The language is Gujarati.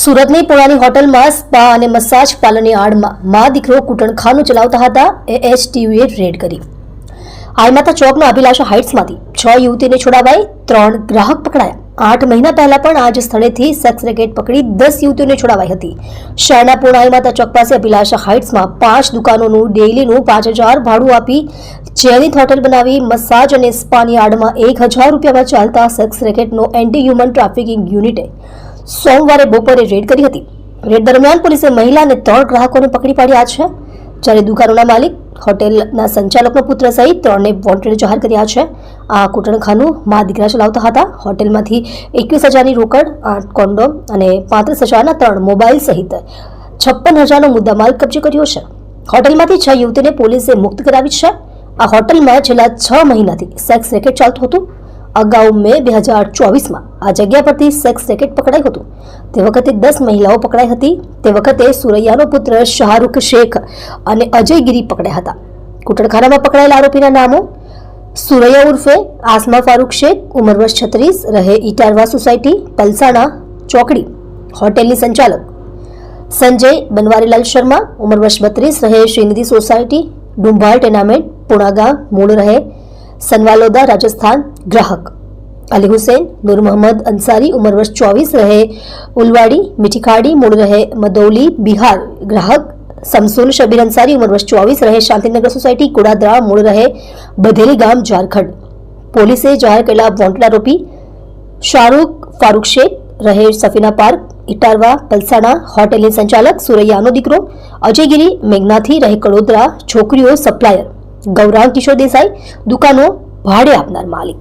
સુરતની પુણાની હોટલમાં સ્પા અને મસાજ પાર્લરની આડમાં મા દીકરો કૂટણખાનું ચલાવતા હતા. એ એચટીયુએ રેડ કરી. આઈમાતા ચોકના અભિલાષા હાઇટ્સમાંથી છ યુવતીને છોડાવાઈ ત્રણ ગ્રાહક પકડાયા. આઠ મહિના પહેલા પણ આ જ સ્થળેથી સેક્સ રેકેટ પકડી દસ યુવતીઓને છોડાવાઈ હતી. શહેરના પૂર્ણ આઈમાતા ચોક પાસે અભિલાષા હાઇટ્સમાં પાંચ દુકાનોનું ડેઇલીનું પાંચ હજાર ભાડું આપી ચેરિત હોટેલ બનાવી મસાજ અને સ્પાની આડમાં એક હજાર રૂપિયામાં ચાલતા સેક્સ રેકેટનો એન્ટી હ્યુમન ટ્રાફિકિંગ યુનિટે સોમવારે બપોરે રેડ કરી હતી. રેડ દરમિયાન પોલીસે મહિલા અને ત્રણ ગ્રાહકોને પકડી પાડ્યા છે. જ્યારે દુકાનોના માલિક, હોટેલના સંચાલકનો પુત્ર સહિત ત્રણને વોન્ટેડ જાહેર કર્યા છે. આ કૂટણખાનું મા દીકરા ચલાવતા હતા. હોટેલમાંથી એકવીસ હજારની રોકડ, આઠ કોન્ડોમ અને પાંત્રીસ હજારના ત્રણ મોબાઈલ સહિત છપ્પન હજારનો મુદ્દામાલ કબજે કર્યો છે. હોટેલમાંથી છ યુવતીને પોલીસે મુક્ત કરાવી છે. આ હોટલમાં છેલ્લા છ મહિનાથી સેક્સ રેકેટ ચાલતું હતું. અગાઉ મે બે હજાર ચોવીસમાં આ જગ્યા પરથી સેક્સ રેકેટ પકડાયું હતું. તે વખતે દસ મહિલાઓ પકડાઈ હતી. તે વખતે સુરૈયાનો પુત્ર શાહરૂખ શેખ અને અજય ગીરી પકડાયા હતા. કુટડખાનામાં પકડાયેલા આરોપીના નામો સુરૈયા ઉર્ફે આસમા ફારૂક શેખ, ઉંમર વર્ષ છત્રીસ, રહે ઇટારવા સોસાયટી, પલસાણા ચોકડી, હોટેલની સંચાલક સંજય બનવારીલાલ શર્મા, ઉંમર વર્ષ બત્રીસ, રહે શ્રીનિધિ સોસાયટી, ડુંભાળ ટેનામેન્ટ, પુણાગામ, મૂળ રહે સનવાલોદા રાજસ્થાન ગ્રાહક અલી હુસૈન નૂર મોહમ્મદ અંસારી ઉંમર વર્ષ ચોવીસ રહે ઉલવાડી મીઠીખાડી મૂળ રહે મદૌલી બિહાર ગ્રાહક સમસુલ શબીર અંસારી ઉંમર વર્ષ ચોવીસ રહે શાંતિનગર સોસાયટી કુડાદરા મૂળ રહે બધેલી ગામ ઝારખંડ પોલીસે જાહેર કરેલા વોન્ટેડ આરોપી શાહરૂખ ફારૂક શેખ રહે સફીના પાર્ક ઇટારવા પલસાણા હોટેલની સંચાલક સુરૈયાનો દીકરો અજયગીરી મેઘનાથી રહે કડોદરા છોકરીઓ સપ્લાયર ગૌરાંગ કિશોર દેસાઈ દુકાનો ભાડે આપનાર માલિક.